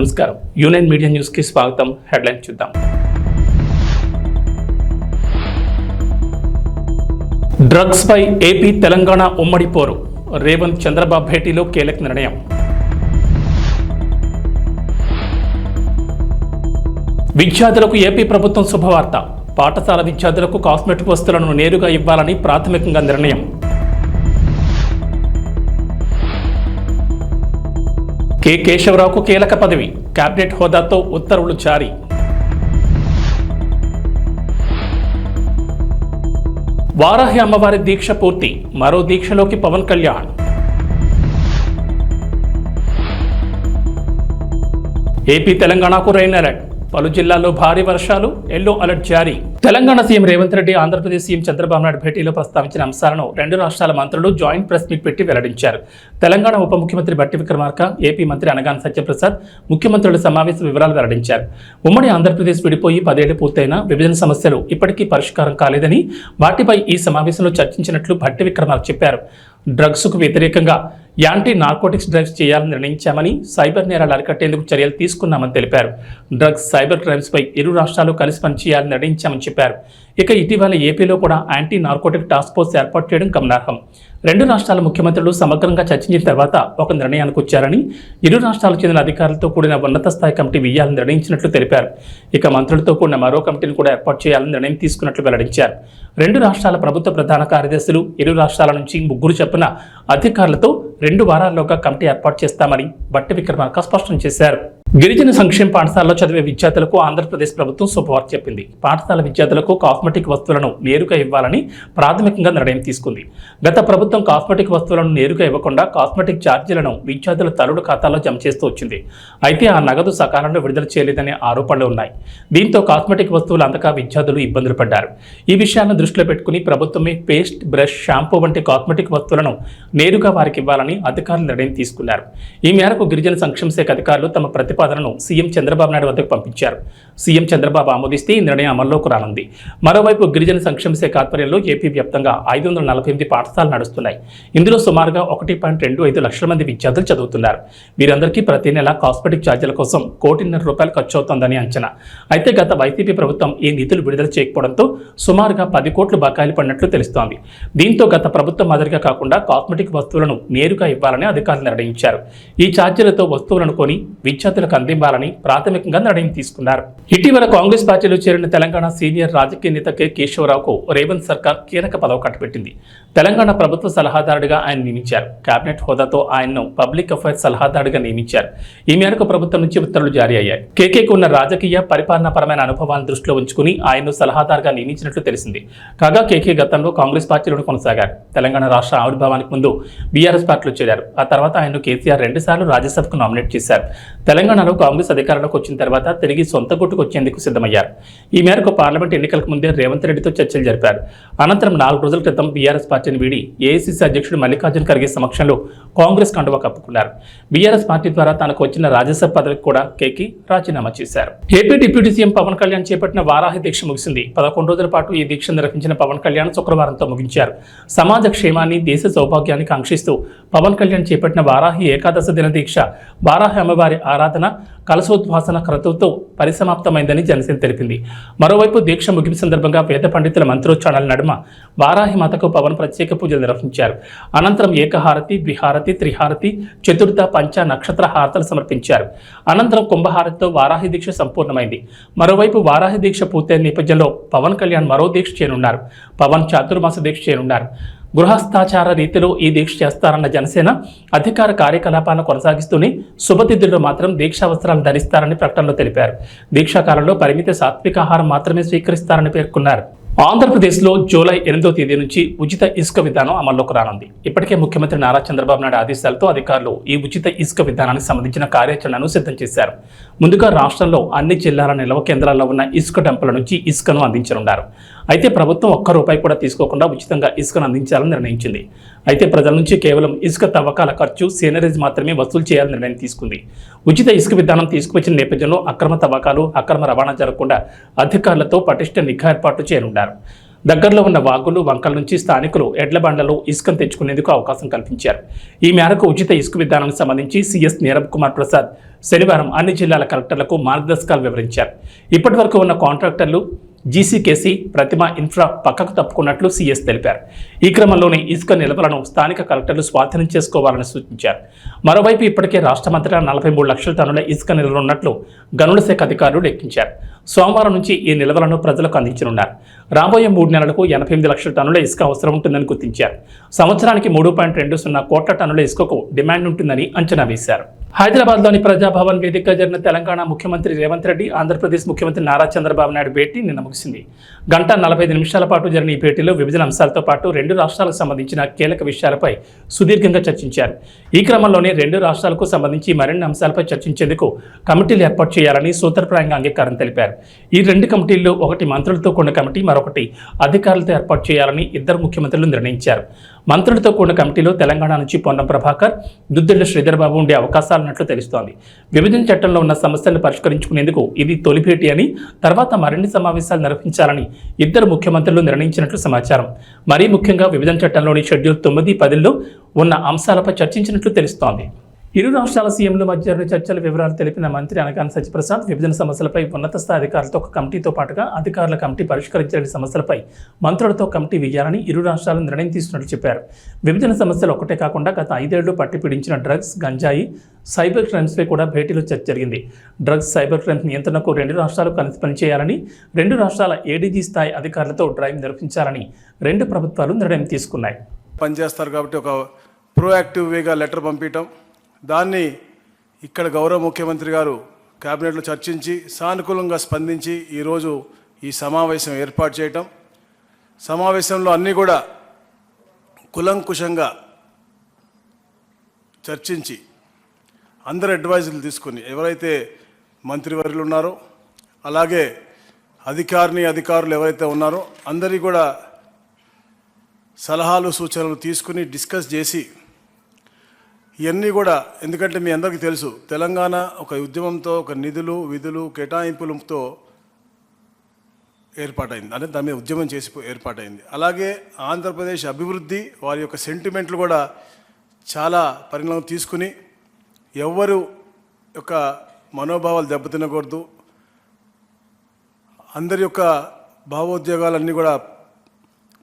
నమస్కారం. Union media న్యూస్కి స్వాగతం. హెడ్లైన్ చూద్దాం. డ్రగ్స్ పై ఏపీ తెలంగాణ ఉమ్మడి పోరు. రేవంత్ చంద్రబాబు భేటీలో కీలక నిర్ణయం. విద్యార్థులకు ఏపీ ప్రభుత్వం శుభవార్త. పాఠశాల విద్యార్థులకు కాస్మెటిక్ వస్తువులను నేరుగా ఇవ్వాలని ప్రాథమికంగా నిర్ణయం. కె. కేశవరావుకు కీలక పదవి. కేబినెట్ హోదాతో ఉత్తర్వులు జారీ. వారాహి అమ్మవారి దీక్ష పూర్తి. మరో దీక్షలోకి పవన్ కళ్యాణ్. ఏపీ తెలంగాణకు రైన్ అలర్ట్. పలు జిల్లాల్లో భారీ వర్షాలు ఎల్లో అలర్ట్ జారీ. తెలంగాణ సీఎం రేవంత్ రెడ్డి ఆంధ్రప్రదేశ్ సీఎం చంద్రబాబు నాయుడు భేటీలో ప్రస్తావించిన అంశాలను రెండు రాష్ట్రాల మంత్రులు జాయింట్ ప్రెస్ మీట్ పెట్టి వెల్లడించారు. తెలంగాణ ఉప ముఖ్యమంత్రి బట్టి విక్రమార్క ఏపీ మంత్రి అనగాన్ సత్యప్రసాద్ ముఖ్యమంత్రుల సమావేశ వివరాలు వెల్లడించారు. ఉమ్మడి ఆంధ్రప్రదేశ్ విడిపోయి పదేళ్ళు పూర్తయిన విభజన సమస్యలు ఇప్పటికీ పరిష్కారం కాలేదని వాటిపై ఈ సమావేశంలో చర్చించినట్లు భట్టి విక్రమార్క చెప్పారు. డ్రగ్స్కు వ్యతిరేకంగా యాంటీ నార్కోటిక్స్ డ్రైవ్స్ చేయాలని నిర్ణయించామని సైబర్ నేరాలు అరికట్టేందుకు చర్యలు తీసుకున్నామని తెలిపారు. డ్రగ్స్ సైబర్ క్రైమ్స్పై ఇరు రాష్ట్రాలు కలిసి పనిచేయాలని నిర్ణయించామని చెప్పారు. ఇక ఇటీవల ఏపీలో కూడా యాంటీ నార్కోటిక్ టాస్క్ ఫోర్స్ ఏర్పాటు చేయడం గమనార్హం. రెండు రాష్ట్రాల ముఖ్యమంత్రులు సమగ్రంగా చర్చించిన తర్వాత ఒక నిర్ణయానికి వచ్చారని ఇరు రాష్ట్రాలకు చెందిన అధికారులతో కూడిన ఉన్నత స్థాయి కమిటీ వేయాలని నిర్ణయించినట్లు తెలిపారు. ఇక మంత్రులతో కూడిన మరో కమిటీని కూడా ఏర్పాటు చేయాలని నిర్ణయం తీసుకున్నట్లు వెల్లడించారు. రెండు రాష్ట్రాల ప్రభుత్వ ప్రధాన కార్యదర్శులు ఇరు రాష్ట్రాల నుంచి ముగ్గురు చెప్పిన అధికారులతో రెండు వారాల్లోగా కమిటీ ఏర్పాటు చేస్తామని బట్టి విక్రమార్క స్పష్టం చేశారు. గిరిజన సంక్షేమ పాఠశాలలో చదివే విద్యార్థులకు ఆంధ్రప్రదేశ్ ప్రభుత్వం శుభవార్త చెప్పింది. పాఠశాల విద్యార్థులకు కాస్మెటిక్ వస్తువులను నేరుగా ఇవ్వాలని ప్రాథమికంగా నిర్ణయం తీసుకుంది. గత ప్రభుత్వం కాస్మెటిక్ వస్తువులను నేరుగా ఇవ్వకుండా కాస్మెటిక్ ఛార్జీలను విద్యార్థుల తల్లుల ఖాతాలో జమ చేస్తూ వచ్చింది. అయితే ఆ నగదు సకాలంలో విడుదల చేయలేదనే ఆరోపణలు ఉన్నాయి. దీంతో కాస్మెటిక్ వస్తువులు అందక విద్యార్థులు ఇబ్బందులు పడ్డారు. ఈ విషయాలను దృష్టిలో పెట్టుకుని ప్రభుత్వమే పేస్ట్ బ్రష్ షాంపూ వంటి కాస్మెటిక్ వస్తువులను నేరుగా వారికి ఇవ్వాలని అధికారులు నిర్ణయం తీసుకున్నారు. ఈ మేరకు గిరిజన సంక్షేమ శాఖ అధికారులు తమ ప్రతిపాదనను సీఎం చంద్రబాబు నాయుడు వద్దకు పంపించారు. సీఎం చంద్రబాబు ఆమోదిస్తే ఈ నిర్ణయం అమల్లోకి రానుంది. మరోవైపు గిరిజన సంక్షేమ శాఖ ఆధ్వర్యంలో ఏపీ వ్యాప్తంగా ఐదు వందల నలభై ఎనిమిది పాఠశాలలు నడుస్తున్నాయి. ఇందులో సుమారుగా ఒకటి పాయింట్ రెండు ఐదు లక్షల మంది విద్యార్థులు చదువుతున్నారు. వీరందరికీ ప్రతి నెల కాస్మెటిక్ ఛార్జీల కోసం కోటిన్నర రూపాయలు ఖర్చు అవుతోందని అంచనా. అయితే గత వైసీపీ ప్రభుత్వం ఈ నిధులు విడుదల చేయకపోవడంతో సుమారుగా పది కోట్లు బకాయిలు పడినట్లు తెలుస్తోంది. దీంతో గత ప్రభుత్వం మాదిరిగా కాకుండా కాస్మెటిక్ వస్తువులను నేరుగా ఇవ్వాలని అధికారులు నిర్ణయించారు. ఈ ఛార్జీలతో వస్తువులను కొని విద్యార్థుల ప్రజలకు అందివ్వాలని ప్రాథమికంగా నిర్ణయం తీసుకున్నారు. ఇటీవల కాంగ్రెస్ పార్టీలో చేరిన తెలంగాణ సీనియర్ రాజకీయ నేత కె. కేశవరావుకు రేవంత్ సర్కార్ కీలక పదవి కట్టబెట్టింది. తెలంగాణ ప్రభుత్వ సలహాదారుడిగా ఆయన నియమించారు. కేబినెట్ హోదాతో ఆయన్ను పబ్లిక్ అఫైర్స్ సలహాదారుడిగా నియమించారు. ఈ మేరకు ప్రభుత్వం నుంచి ఉత్తర్వులు జారీ అయ్యాయి. కేకేకు ఉన్న రాజకీయ పరిపాలనాపరమైన అనుభవాలను దృష్టిలో ఉంచుకుని ఆయన్ను సలహాదారుగా నియమించినట్లు తెలిసింది. కాగా కేకే గతంలో కాంగ్రెస్ పార్టీలో కొనసాగారు. తెలంగాణ రాష్ట్ర ఆవిర్భావానికి ముందు బీఆర్ఎస్ పార్టీలో చేరారు. ఆ తర్వాత ఆయన్ను కేసీఆర్ రెండుసార్లు రాజ్యసభకు నామినేట్ చేశారు. తెలంగాణ తెలంగాణలో కాంగ్రెస్ అధికారంలోకి వచ్చిన తర్వాత తిరిగి సొంత గుట్టుకు వచ్చేందుకు సిద్ధమయ్యారు. ఈ మేరకు పార్లమెంట్ ఎన్నికలకు ముందే రేవంత్ రెడ్డితో చర్చలు జరిపారు. అనంతరం నాలుగు రోజుల క్రితం బీఆర్ఎస్ పార్టీని వీడి ఏఐసీసీ అధ్యక్షుడు మల్లికార్జున ఖర్గే సమక్షంలో కాంగ్రెస్ కండువా కప్పుకున్నారు. బీఆర్ఎస్ పార్టీ ద్వారా తనకు వచ్చిన రాజ్యసభ పదవికి కూడా కేకి రాజీనామా చేశారు. AP deputy CM Pawan Kalyan చేపట్టిన వారాహి దీక్ష ముగిసింది. పదకొండు రోజుల పాటు ఈ దీక్ష నిర్వహించిన పవన్ కళ్యాణ్ శుక్రవారంతో ముగించారు. సమాజ క్షేమాన్ని దేశ సౌభాగ్యాన్ని కాంక్షిస్తూ పవన్ కళ్యాణ్ చేపట్టిన వారాహి ఏకాదశ దిన దీక్ష వారాహి అమ్మవారి ఆరాధన కలశోద్వాసన క్రతువుతో పరిసమాప్తమైందని జనసేన తెలిపింది. మరోవైపు దీక్ష ముగింపు సందర్భంగా వేద పండితుల మంత్రోచ్చారణల నడుమ వారాహి మాతకు పవన్ ప్రత్యేక పూజలు నిర్వహించారు. అనంతరం ఏకహారతి ద్విహారతి త్రిహారతి చతుర్థ పంచ నక్షత్ర హారతలు సమర్పించారు. అనంతరం కుంభహారతితో వారాహి దీక్ష సంపూర్ణమైంది. మరోవైపు వారాహి దీక్ష పూర్తయిన నేపథ్యంలో పవన్ కళ్యాణ్ మరో దీక్ష చేయనున్నారు. పవన్ చాతుర్మాస దీక్ష చేయనున్నారు. గృహస్థాచార రీతిలో ఈ దీక్ష చేస్తారన్న జనసేన అధికార కార్యకలాపాలను కొనసాగిస్తూనే శుభతిథుల్లో మాత్రం దీక్షా వస్త్రాలు ధరిస్తారని ప్రకటనలో తెలిపారు. దీక్షాకాలంలో పరిమిత సాత్వికాహారం మాత్రమే స్వీకరిస్తారని పేర్కొన్నారు. ఆంధ్రప్రదేశ్లో జూలై ఎనిమిదో తేదీ నుంచి ఉచిత ఇసుక విధానం అమల్లోకి రానుంది. ఇప్పటికే ముఖ్యమంత్రి నారా చంద్రబాబు నాయుడు ఆదేశాలతో అధికారులు ఈ ఉచిత ఇసుక విధానానికి సంబంధించిన కార్యాచరణను సిద్ధం చేశారు. ముందుగా రాష్ట్రంలో అన్ని జిల్లాల నిల్వ కేంద్రాల్లో ఉన్న ఇసుక డంపుల నుంచి ఇసుకను అందించనున్నారు. అయితే ప్రభుత్వం ఒక్క రూపాయి కూడా తీసుకోకుండా ఉచితంగా ఇసుకను అందించాలని నిర్ణయించింది. అయితే ప్రజల నుంచి కేవలం ఇసుక తవ్వకాల ఖర్చు సీనరీస్ మాత్రమే వసూలు చేయాలని నిర్ణయం తీసుకుంది. ఉచిత ఇసుక విధానం తీసుకువచ్చిన నేపథ్యంలో అక్రమ తవ్వకాలు అక్రమ రవాణా జరగకుండా అధికారులతో పటిష్ట నిఘా ఏర్పాట్లు చేయనున్నారు. దగ్గరలో ఉన్న వాగులు వంకల నుంచి స్థానికులు ఎడ్ల బండలు ఇసుకను తెచ్చుకునేందుకు అవకాశం కల్పించారు. ఈ మేరకు ఉచిత ఇసుక విధానానికి సంబంధించి సీఎస్ నీరబ్ కుమార్ ప్రసాద్ శనివారం అన్ని జిల్లాల కలెక్టర్లకు మార్గదర్శకాలు వివరించారు. ఇప్పటి వరకు ఉన్న కాంట్రాక్టర్లు జీసీకేసీ ప్రతిమ ఇన్ఫ్రా పక్కకు తప్పుకున్నట్లు సీఎస్ తెలిపారు. ఈ క్రమంలోనే ఇసుక నిల్వలను స్థానిక కలెక్టర్లు స్వాధీనం చేసుకోవాలని సూచించారు. మరోవైపు ఇప్పటికే రాష్ట్రమంతటా నలభై మూడు లక్షల టన్నుల ఇసుక నిల్వలు ఉన్నట్లు గనుల శాఖ అధికారులు లెక్కించారు. సోమవారం నుంచి ఈ నిల్వలను ప్రజలకు అందించనున్నారు. రాబోయే మూడు నెలలకు ఎనభై ఎనిమిది లక్షల టన్నుల ఇసుక అవసరం ఉంటుందని గుర్తించారు. సంవత్సరానికి మూడు పాయింట్ రెండు సున్నా కోట్ల టన్నుల ఇసుకకు డిమాండ్ ఉంటుందని అంచనా వేశారు. హైదరాబాద్లోని ప్రజాభవన్ వేదికగా జరిగిన తెలంగాణ ముఖ్యమంత్రి రేవంత్ రెడ్డి ఆంధ్రప్రదేశ్ ముఖ్యమంత్రి నారా చంద్రబాబు నాయుడు భేటీ నిన్న ముగిసింది. గంట నలభై ఐదు నిమిషాల పాటు జరిగిన ఈ భేటీలో విభజన అంశాలతో పాటు రెండు రాష్ట్రాలకు సంబంధించిన కీలక విషయాలపై సుదీర్ఘంగా చర్చించారు. ఈ క్రమంలోనే రెండు రాష్ట్రాలకు సంబంధించి మరిన్ని అంశాలపై చర్చించేందుకు కమిటీలు ఏర్పాటు చేయాలని సూత్రప్రాయంగా అంగీకారం తెలిపారు. ఈ రెండు కమిటీల్లో ఒకటి మంత్రులతో కూడిన కమిటీ మరొకటి అధికారులతో ఏర్పాటు చేయాలని ఇద్దరు ముఖ్యమంత్రులు నిర్ణయించారు. మంత్రులతో కూడిన కమిటీలో తెలంగాణ నుంచి పొన్నం ప్రభాకర్ దుద్దిళ్ళ శ్రీధర్బాబు ఉండే అవకాశాలున్నట్లు తెలుస్తోంది. విభజన చట్టంలో ఉన్న సమస్యలను పరిష్కరించుకునేందుకు ఇది తొలి భేటీ అని తర్వాత మరిన్ని సమావేశాలు నిర్వహించాలని ఇద్దరు ముఖ్యమంత్రులు నిర్ణయించినట్లు సమాచారం. మరీ ముఖ్యంగా విభజన చట్టంలోని షెడ్యూల్ తొమ్మిది పదిలో ఉన్న అంశాలపై చర్చించినట్లు తెలుస్తోంది. ఇరు రాష్ట్రాల సీఎంల మధ్య జరిగిన చర్చల వివరాలు తెలిపిన మంత్రి అనగాని సత్యప్రసాద్ విభజన సమస్యలపై ఉన్నత స్థాయి అధికారులతో ఒక కమిటీతో పాటుగా అధికారుల కమిటీ పరిష్కరించలేని సమస్యలపై మంత్రులతో కమిటీ వేయాలని ఇరు రాష్ట్రాలు నిర్ణయం తీసుకున్నట్లు చెప్పారు. విభజన సమస్యలు ఒక్కటే కాకుండా గత ఐదేళ్ళు పట్టిపీడించిన డ్రగ్స్ గంజాయి సైబర్ క్రైమ్స్పై కూడా భేటీలో చర్చ జరిగింది. డ్రగ్స్ సైబర్ క్రైమ్స్ నియంత్రణకు రెండు రాష్ట్రాలు కలిసి పనిచేయాలని రెండు రాష్ట్రాల ఏడీజీ స్థాయి అధికారులతో డ్రైవ్ నిర్వహించాలని రెండు ప్రభుత్వాలు నిర్ణయం తీసుకున్నాయి. పనిచేస్తారు కాబట్టి ఒక ప్రోయాక్టివ్ వేగా లెటర్ పంపించడం దాన్ని ఇక్కడ గౌరవ ముఖ్యమంత్రి గారు కేబినెట్లో చర్చించి సానుకూలంగా స్పందించి ఈరోజు ఈ సమావేశం ఏర్పాటు చేయటం. సమావేశంలో అన్నీ కూడా కులంకుశంగా చర్చించి అందరు అడ్వైజులు తీసుకుని ఎవరైతే మంత్రివర్యులు ఉన్నారో అలాగే అధికారిని అధికారులు ఎవరైతే ఉన్నారో అందరి కూడా సలహాలు సూచనలు తీసుకుని డిస్కస్ చేసి ఇవన్నీ కూడా ఎందుకంటే మీ అందరికీ తెలుసు తెలంగాణ ఒక ఉద్యమంతో ఒక నిధులు విధులు కేటాయింపులతో ఏర్పాటైంది. అంటే దాని మీద ఉద్యమం చేసి ఏర్పాటైంది. అలాగే ఆంధ్రప్రదేశ్ అభివృద్ధి వారి యొక్క సెంటిమెంట్లు కూడా చాలా పరిణామం తీసుకుని ఎవ్వరు యొక్క మనోభావాలు దెబ్బతినకూడదు. అందరి యొక్క భావోద్యోగాలన్నీ కూడా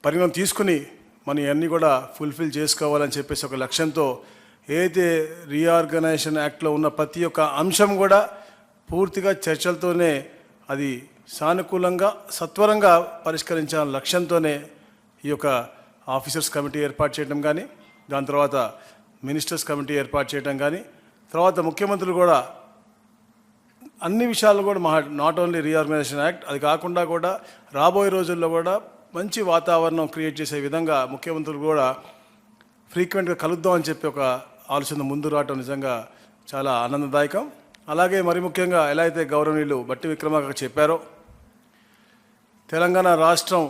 పరిగణం తీసుకుని మనం ఇవన్నీ కూడా ఫుల్ఫిల్ చేసుకోవాలని చెప్పేసి ఒక లక్ష్యంతో ఏదైతే రీఆర్గనైజేషన్ యాక్ట్లో ఉన్న ప్రతి ఒక్క అంశం కూడా పూర్తిగా చర్చలతోనే అది సానుకూలంగా సత్వరంగా పరిష్కరించాలన్న లక్ష్యంతోనే ఈ యొక్క ఆఫీసర్స్ కమిటీ ఏర్పాటు చేయడం కానీ దాని తర్వాత మినిస్టర్స్ కమిటీ ఏర్పాటు చేయడం కానీ తర్వాత ముఖ్యమంత్రులు కూడా అన్ని విషయాలు కూడా మా నాట్ ఓన్లీ రీఆర్గనైజేషన్ యాక్ట్ అది కాకుండా కూడా రాబోయే రోజుల్లో కూడా మంచి వాతావరణం క్రియేట్ చేసే విధంగా ముఖ్యమంత్రులు కూడా ఫ్రీక్వెంట్గా కలుద్దామని చెప్పి ఒక ఆలోచన ముందు రావటం నిజంగా చాలా ఆనందదాయకం. అలాగే మరి ముఖ్యంగా ఎలా అయితే గౌరవనీయులు బట్టి విక్రమార్క చెప్పారో తెలంగాణ రాష్ట్రం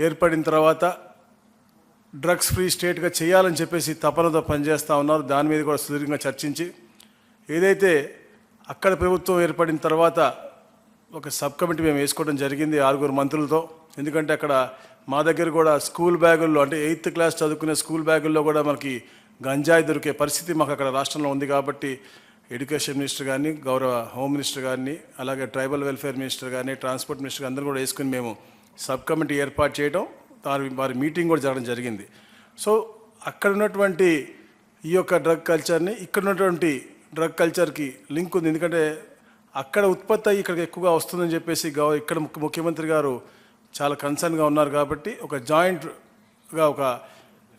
ఏర్పడిన తర్వాత డ్రగ్స్ ఫ్రీ స్టేట్గా చేయాలని చెప్పేసి తపనతో పనిచేస్తూ ఉన్నారు. దాని మీద కూడా సుదీర్ఘంగా చర్చించి ఏదైతే అక్కడ ప్రభుత్వం ఏర్పడిన తర్వాత ఒక సబ్ కమిటీ మేము వేసుకోవడం జరిగింది ఆరుగురు మంత్రులతో. ఎందుకంటే అక్కడ మా దగ్గర కూడా స్కూల్ బ్యాగుల్లో అంటే ఎయిత్ క్లాస్ చదువుకునే స్కూల్ బ్యాగుల్లో కూడా మనకి గంజాయి దొరికే పరిస్థితి మాకు అక్కడ రాష్ట్రంలో ఉంది కాబట్టి ఎడ్యుకేషన్ మినిస్టర్ కానీ గౌరవ హోమ్ మినిస్టర్ గారిని అలాగే ట్రైబల్ వెల్ఫేర్ మినిస్టర్ కానీ ట్రాన్స్పోర్ట్ మినిస్టర్ అందరూ కూడా వేసుకుని మేము సబ్ కమిటీ ఏర్పాటు చేయడం వారి వారి మీటింగ్ కూడా జరగడం జరిగింది. సో అక్కడ ఉన్నటువంటి ఈ యొక్క డ్రగ్ కల్చర్ని ఇక్కడ ఉన్నటువంటి డ్రగ్ కల్చర్కి లింక్ ఉంది. ఎందుకంటే అక్కడ ఉత్పత్తి అయ్యి ఇక్కడికి ఎక్కువగా వస్తుందని చెప్పేసి గౌ ఇక్కడ ముఖ్యమంత్రి గారు చాలా కన్సర్న్గా ఉన్నారు కాబట్టి ఒక జాయింట్గా ఒక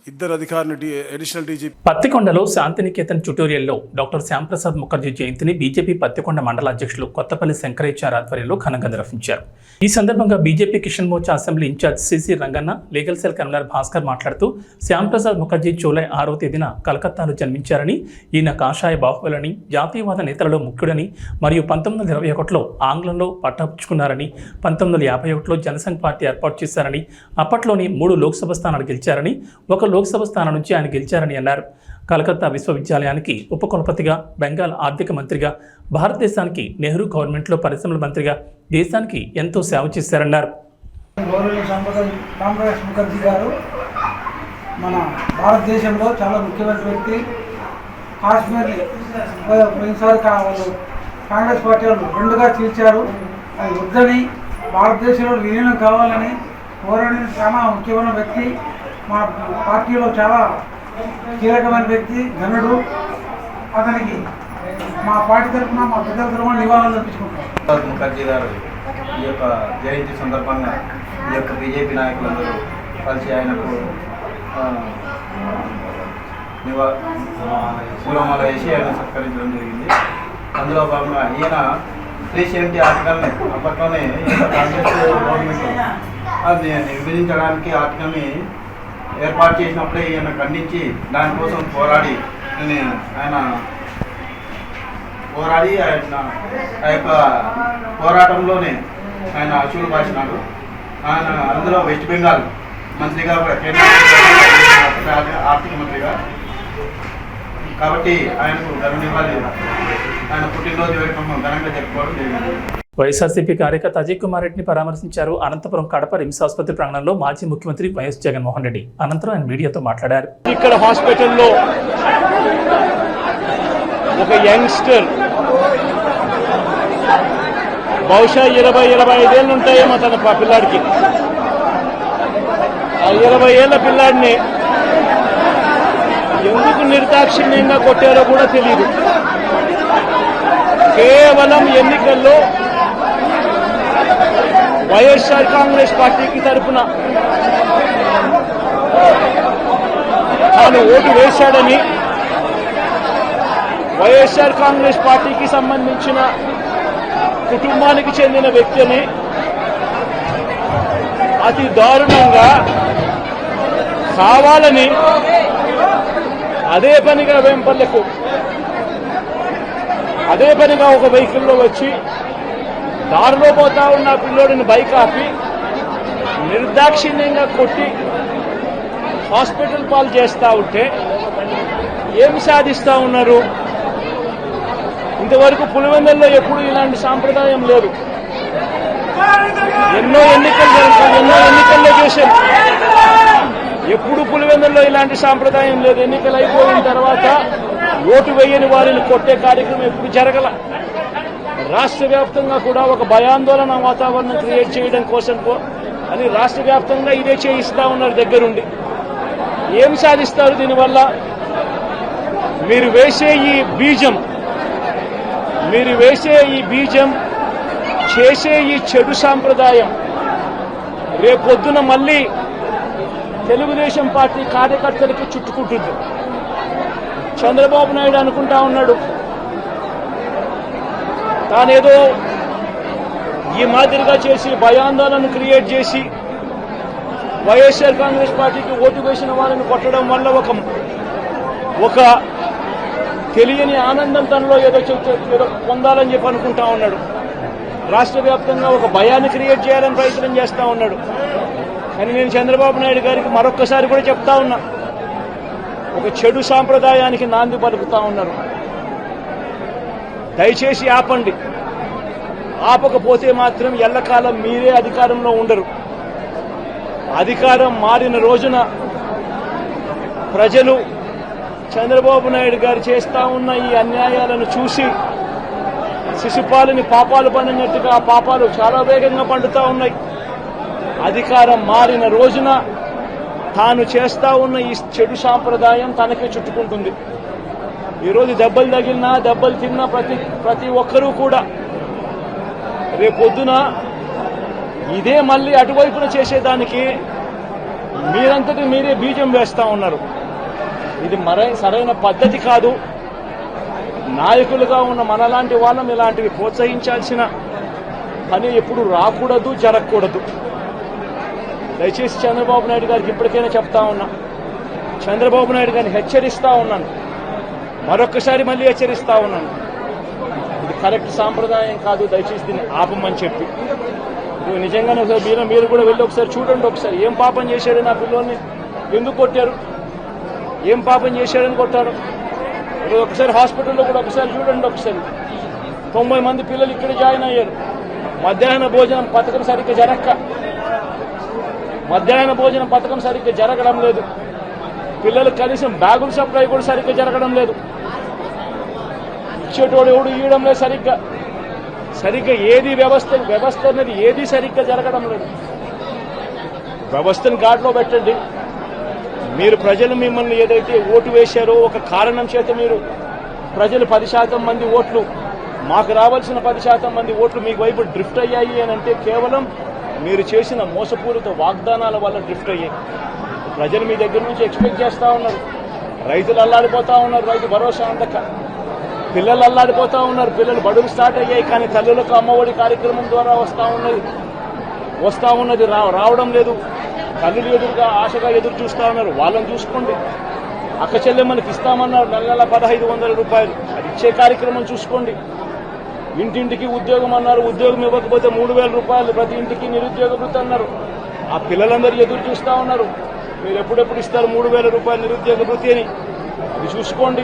ఇద్దరు అధికారులు అడిషనల్ డీజీపీ పత్తికొండలో శాంతినికేతన్ ట్యుటోరియల్లో డాక్టర్ శ్యాంప్రసాద్ ముఖర్జీ జయంతిని బీజేపీ పత్తికొండ మండల అధ్యక్షులు కొత్తపల్లి శంకరేచార్ ఆధ్వర్యంలో ఘనంగా నిర్వహించారు. ఈ సందర్భంగా BJP Kisan Morcha assembly in charge CC Ranganna legal cell convener Bhaskar మాట్లాడుతూ శ్యాంప్రసాద్ ముఖర్జీ జూలై ఆరో తేదీన కలకత్తాలో జన్మించారని ఈయన కాషాయ బాహుబలని జాతీయవాద నేతలలో ముఖ్యుడని మరియు పంతొమ్మిది వందల ఇరవై ఒకటిలో ఆంగ్లంలో పట్టపుచ్చుకున్నారని పంతొమ్మిది వందల యాభై ఒకటిలో జనసంఘ్ పార్టీ ఏర్పాటు చేశారని అప్పట్లోని మూడు లోక్సభ స్థానాలు గెలిచారని ఒక లోక్సభ స్థానం నుంచి ఆయన గెలిచారని అన్నారు. కలకత్తా విశ్వవిద్యాలయానికి ఉపకులపతిగా బెంగాల్ ఆర్థిక మంత్రిగా భారతదేశానికి నెహ్రూ గవర్నమెంట్లో పరిశ్రమల మంత్రిగా దేశానికి ఎంతో సేవ చేశారన్నారు. ముఖర్జీ గారు మన భారతదేశంలో చాలా ముఖ్యమైన వ్యక్తి. కాశ్మీర్ పోయినసారి వాళ్ళు కాంగ్రెస్ పార్టీ వాళ్ళు రెండుగా చీల్చారు. అది వద్దని భారతదేశంలో విలీనం కావాలని పోరాడిన చాలా ముఖ్యమైన వ్యక్తి. మా పార్టీలో చాలా కీలకమైన వ్యక్తి ఘనుడు అతనికి మా పార్టీ తరఫున మా పెద్దల తరఫున నివాళులు అర్పించుకుంటాం ముఖర్జీ గారు ఈ యొక్క జయంతి సందర్భంగా ఈ యొక్క బీజేపీ నాయకులందరూ కలిసి ఆయనకు నివా పూలమాల వేసి ఆయన సత్కరించడం జరిగింది. అందులో భాగంగా ఈయన త్రీ సెవెంటీ ఆర్టికల్ని అప్పట్లోనే కాంగ్రెస్ గవర్నమెంట్ అది విభజించడానికి ఆర్టికల్ని ఏర్పాటు చేసినప్పుడే ఈయన ఖండించి దానికోసం పోరాడి ఆయన పోరాడి ఆయన ఆ యొక్క పోరాటంలోనే ఆయన అశువులు బాసినాడు ఆయన అందులో వెస్ట్ బెంగాల్ మంత్రిగా కూడా ఆర్థిక- మంత్రిగా. కాబట్టి ఆయనకు ఘన నివాళి ఆయన పుట్టినరోజు వేడుకను ఘనంగా జరుపుకోవడం జరిగింది. వైఎస్ఆర్సీపీ కార్యకర్త అజయ్ కుమార్ రెడ్డిని పరామర్శించారు. అనంతపురం కడప రిమ్స్ ఆసుపత్రి ప్రాంగణంలో మాజీ ముఖ్యమంత్రి వైఎస్ జగన్మోహన్ రెడ్డి. అనంతరం ఆయన మీడియాతో మాట్లాడారు. ఇక్కడ హాస్పిటల్లో ఒక యంగ్స్టర్ బహుశా ఇరవై ఇరవై ఐదేళ్ళు ఉంటాయేమో తన పిల్లాడికి. ఆ ఇరవై ఏళ్ళ పిల్లాడిని ఎందుకు నిర్దాక్షిణ్యంగా కొట్టారో కూడా తెలియదు కేవలం ఎన్నికల్లో వైఎస్ఆర్ కాంగ్రెస్ పార్టీకి తరఫున తాను ఓటు వేశాడని వైఎస్ఆర్ కాంగ్రెస్ పార్టీకి సంబంధించిన కుటుంబానికి చెందిన వ్యక్తిని అతి దారుణంగా కావాలని అదే పనిగా వెంపర్లకు అదే పనిగా ఒక వెహికల్లో వచ్చి దారిలో పోతా ఉన్న పిల్లోడిని బైక్ ఆపి నిర్దాక్షిణ్యంగా కొట్టి హాస్పిటల్ పాలు చేస్తా ఉంటే ఏమి సాధిస్తా ఉన్నారు? ఇంతవరకు పులివెందుల్లో ఎప్పుడు ఇలాంటి సాంప్రదాయం లేదు. ఎన్నో ఎన్నికలు జరుగుతాయి, ఎన్నో ఎన్నికల్లో చూసాం ఎప్పుడు పులివెందుల్లో ఇలాంటి సాంప్రదాయం లేదు. ఎన్నికలు అయిపోయిన తర్వాత ఓటు వేయని వారిని కొట్టే కార్యక్రమం ఎప్పుడు జరగల. రాష్ట్ర వ్యాప్తంగా కూడా ఒక భయాందోళన వాతావరణం క్రియేట్ చేయడం కోసం అని రాష్ట్ర వ్యాప్తంగా ఇదే చేయిస్తా ఉన్నారు దగ్గరుండి. ఏం సాధిస్తారు దీనివల్ల? మీరు వేసే ఈ బీజం మీరు వేసే ఈ బీజం చేసే ఈ చెడు సాంప్రదాయం రేపొద్దున మళ్ళీ తెలుగుదేశం పార్టీ కార్యకర్తలకి చుట్టుకుంటుంది. చంద్రబాబు నాయుడు అనుకుంటా ఉన్నాడు. తానేదో ఈ మాదిరిగా చేసి భయాందోళన క్రియేట్ చేసి వైఎస్ఆర్ కాంగ్రెస్ పార్టీకి ఓటు వేసిన వారిని కొట్టడం వల్ల ఒక ఒక తెలియని ఆనందం తనలో ఏదో ఏదో పొందాలని చెప్పి అనుకుంటా ఉన్నాడు. రాష్ట్ర వ్యాప్తంగా ఒక భయాన్ని క్రియేట్ చేయాలని ప్రయత్నం చేస్తా ఉన్నాడు. కానీ నేను చంద్రబాబు నాయుడు గారికి మరొక్కసారి కూడా చెప్తా ఉన్నా. ఒక చెడు సాంప్రదాయానికి నాంది పలుకుతా ఉన్నారు. దయచేసి ఆపండి. ఆపకపోతే మాత్రం ఎల్లకాలం మీరే అధికారంలో ఉండరు. అధికారం మారిన రోజున ప్రజలు చంద్రబాబు నాయుడు గారు చేస్తా ఉన్న ఈ అన్యాయాలను చూసి శిశుపాలని పాపాలు పండినట్టుగా ఆ పాపాలు చాలా వేగంగా పండుతా ఉన్నాయి. అధికారం మారిన రోజున తాను చేస్తా ఉన్న ఈ చెడు సాంప్రదాయం తనకే చుట్టుకుంటుంది. ఈరోజు దెబ్బలు తగిలినా దెబ్బలు తిన్నా ప్రతి ప్రతి ఒక్కరూ కూడా రేపొద్దున ఇదే మళ్ళీ అటువైపున చేసేదానికి మీరంతటి మీరే బీజం వేస్తా ఉన్నారు. ఇది మరై సరైన పద్ధతి కాదు. నాయకులుగా ఉన్న మనలాంటి వాళ్ళం ఇలాంటివి ప్రోత్సహించాల్సిన పని ఎప్పుడు రాకూడదు జరగకూడదు. దయచేసి చంద్రబాబు నాయుడు గారికి ఇప్పటికైనా చెప్తా ఉన్నా. చంద్రబాబు నాయుడు గారిని హెచ్చరిస్తా ఉన్నాను. మరొకసారి మళ్ళీ హెచ్చరిస్తా ఉన్నాను. ఇది కరెక్ట్ సాంప్రదాయం కాదు దయచేసి దీన్ని ఆపమని చెప్పి. నువ్వు నిజంగానే ఒకసారి మీరు మీరు కూడా వెళ్ళి ఒకసారి చూడండి ఒకసారి. ఏం పాపం చేశాడు నా పిల్లల్ని ఎందుకు కొట్టారు? ఏం పాపం చేశాడని కొట్టారు? ఒకసారి హాస్పిటల్లో కూడా ఒకసారి చూడండి ఒకసారి. తొంభై మంది పిల్లలు ఇక్కడ జాయిన్ అయ్యారు. మధ్యాహ్న భోజనం పథకం సరిగ్గా జరక్క. మధ్యాహ్న భోజనం పథకం సరిగ్గా జరగడం లేదు. పిల్లలు కనీసం బ్యాగుల సప్లై కూడా సరిగ్గా జరగడం లేదు. ఇచ్చేటోడు ఎవడు ఇవ్వడం లేదు సరిగ్గా. సరిగ్గా ఏది వ్యవస్థ వ్యవస్థ అనేది ఏది సరిగ్గా జరగడం లేదు. వ్యవస్థను గాడిలో పెట్టండి. మీరు ప్రజలు మిమ్మల్ని ఏదైతే ఓటు వేశారో ఒక కారణం చేత మీరు ప్రజలు పది శాతం మంది ఓట్లు మాకు రావాల్సిన పది శాతం మంది ఓట్లు మీకు వైపు డ్రిఫ్ట్ అయ్యాయి అని అంటే కేవలం మీరు చేసిన మోసపూరిత వాగ్దానాల వల్ల డ్రిఫ్ట్ అయ్యాయి. ప్రజలు మీ దగ్గర నుంచి ఎక్స్పెక్ట్ చేస్తూ ఉన్నారు. రైతులు అల్లాడిపోతా ఉన్నారు రైతు భరోసా అందక. పిల్లలు అల్లాడిపోతూ ఉన్నారు. పిల్లలు బడులు స్టార్ట్ అయ్యాయి కానీ తల్లులకు అమ్మఒడి కార్యక్రమం ద్వారా వస్తూ ఉన్నది. వస్తా ఉన్నది. రావడం లేదు. తల్లులు ఎదురుగా ఆశగా ఎదురు చూస్తూ ఉన్నారు. వాళ్ళని చూసుకోండి. అక్క చెల్లెమ్మలకి ఇస్తామన్నారు. నెల నెల పదహైదు వందల రూపాయలు. అది ఇచ్చే కార్యక్రమం చూసుకోండి. ఇంటింటికి ఉద్యోగం అన్నారు. ఉద్యోగం ఇవ్వకపోతే మూడు వేల రూపాయలు. ప్రతి ఇంటికి నిరుద్యోగ వృత్తి అన్నారు. ఆ పిల్లలందరూ ఎదురు చూస్తా ఉన్నారు. మీరు ఎప్పుడెప్పుడు ఇస్తారు? మూడు వేల రూపాయలు నిరుద్యోగ వృత్తి అని. అది చూసుకోండి.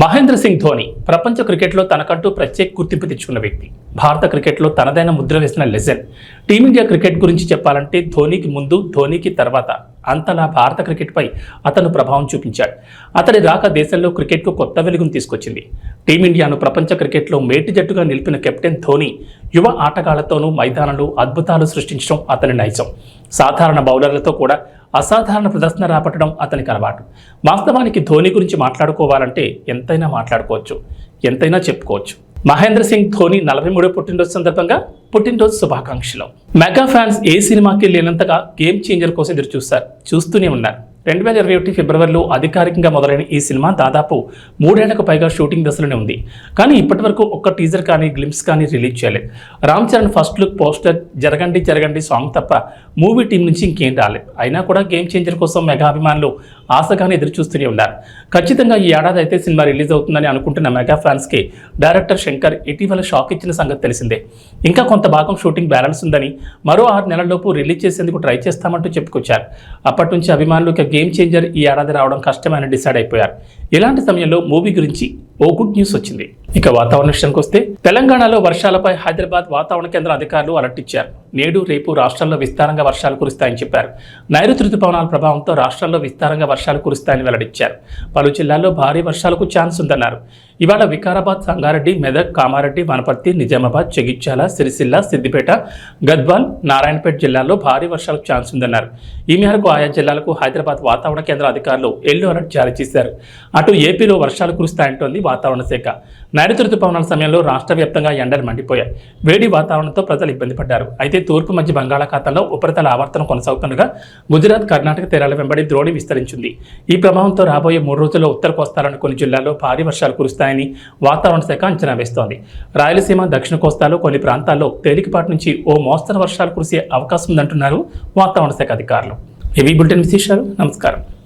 మహేంద్ర సింగ్ ధోని ప్రపంచ క్రికెట్లో తనకంటూ ప్రత్యేక గుర్తింపు తెచ్చుకున్న వ్యక్తి. భారత క్రికెట్లో తనదైన ముద్ర వేసిన లెజెండ్. టీమిండియా క్రికెట్ గురించి చెప్పాలంటే ధోనికి ముందు ధోనికి తర్వాత అంతలా భారత క్రికెట్పై అతను ప్రభావం చూపించాడు. అతడి రాక దేశంలో క్రికెట్కు కొత్త వెలుగును తీసుకొచ్చింది. టీమిండియాను ప్రపంచ క్రికెట్లో మేటి జట్టుగా నిలిపిన కెప్టెన్ ధోని యువ ఆటగాళ్ళతోనూ మైదానంలో అద్భుతాలు సృష్టించడం అతని నైజం. సాధారణ బౌలర్లతో కూడా అసాధారణ ప్రదర్శన రాపట్టడం అతనికి అలవాటు. వాస్తవానికి ధోని గురించి మాట్లాడుకోవాలంటే ఎంతైనా మాట్లాడుకోవచ్చు ఎంతైనా చెప్పుకోవచ్చు. మహేంద్ర సింగ్ ధోని నలభై మూడో పుట్టినరోజు సందర్భంగా పుట్టినరోజు శుభాకాంక్షలు. మెగా ఫ్యాన్స్ ఏ సినిమాకి లేనంతగా గేమ్ చేంజర్ కోసం ఎదురు చూస్తారు చూస్తూనే ఉన్నారు. రెండు వేల ఇరవై ఒకటి ఫిబ్రవరిలో అధికారికంగా మొదలైన ఈ సినిమా దాదాపు మూడేళ్ళకు పైగా షూటింగ్ దశలోనే ఉంది. కానీ ఇప్పటివరకు ఒక్క టీజర్ కానీ గ్లిమ్స్ కానీ రిలీజ్ చేయలేదు Ram Charan first look poster Jaragandi Jaragandi song తప్ప మూవీ టీం నుంచి ఇంకేం రాలేదు అయినా కూడా గేమ్ చేంజర్ కోసం మెగా అభిమానులు ఆశగానే ఎదురుచూస్తూనే ఉన్నారు. ఖచ్చితంగా ఈ ఏడాది అయితే సినిమా రిలీజ్ అవుతుందని అనుకుంటున్న మెగా ఫ్యాన్స్కి డైరెక్టర్ శంకర్ ఇటీవల షాక్ ఇచ్చిన సంగతి తెలిసిందే. ఇంకా కొంత భాగం షూటింగ్ బ్యాలెన్స్ ఉందని మరో ఆరు నెలల్లోపు రిలీజ్ చేసేందుకు ట్రై చేస్తామంటూ చెప్పుకొచ్చారు. అప్పటి నుంచి అభిమానులు ఇక గేమ్ చేంజర్ ఈ ఏడాది రావడం కష్టమని డిసైడ్ అయిపోయారు. ఇలాంటి సమయంలో మూవీ గురించి ఓ గుడ్ న్యూస్ వచ్చింది. ఇక వాతావరణ విషయానికి వస్తే తెలంగాణలో వర్షాలపై హైదరాబాద్ వాతావరణ కేంద్ర అధికారులు అలర్ట్ ఇచ్చారు. నేడు రేపు రాష్ట్రంలో విస్తారంగా వర్షాలు కురుస్తాయని చెప్పారు. నైరుతి రుతుపవనాల ప్రభావంతో రాష్ట్రంలో విస్తారంగా వర్షాలు కురుస్తాయని వెల్లడించారు. పలు జిల్లాల్లో భారీ వర్షాలకు ఛాన్స్ ఉందన్నారు. ఇవాళ వికారాబాద్ సంగారెడ్డి మెదక్ కామారెడ్డి వనపర్తి నిజామాబాద్ జగిత్యాల సిరిసిల్ల సిద్దిపేట గద్వాల్ నారాయణపేట జిల్లాల్లో భారీ వర్షాలకు ఛాన్స్ ఉందన్నారు. ఈ మేరకు ఆయా జిల్లాలకు హైదరాబాద్ వాతావరణ కేంద్ర అధికారులు ఎల్లో అలర్ట్ జారీ చేశారు. అటు ఏపీలో వర్షాలు కురుస్తాయంటోంది వాతావరణ శాఖ. నైరుతి ఋతుపవనాల సమయంలో రాష్ట్ర వ్యాప్తంగా ఎండలు మండిపోయాయి. వేడి వాతావరణంతో ప్రజలు ఇబ్బంది పడ్డారు. అయితే తూర్పు మధ్య బంగాళాఖాతంలో ఉపరితల ఆవర్తనం కొనసాగుతుండగా గుజరాత్ కర్ణాటక తీరాల వెంబడి ద్రోణి విస్తరించింది. ఈ ప్రభావంతో రాబోయే మూడు రోజుల్లో ఉత్తర కోస్తాలోని కొన్ని జిల్లాల్లో భారీ వర్షాలు కురుస్తాయని వాతావరణ శాఖ అంచనా వేస్తోంది. రాయలసీమ దక్షిణ కోస్తాలో కొన్ని ప్రాంతాల్లో తేలికపాటి నుంచి ఓ మోస్తరు వర్షాలు కురిసే అవకాశం ఉందంటున్నారు వాతావరణ శాఖ అధికారులు. ఇవి బులెటిన్ విశేషాలు? నమస్కారం.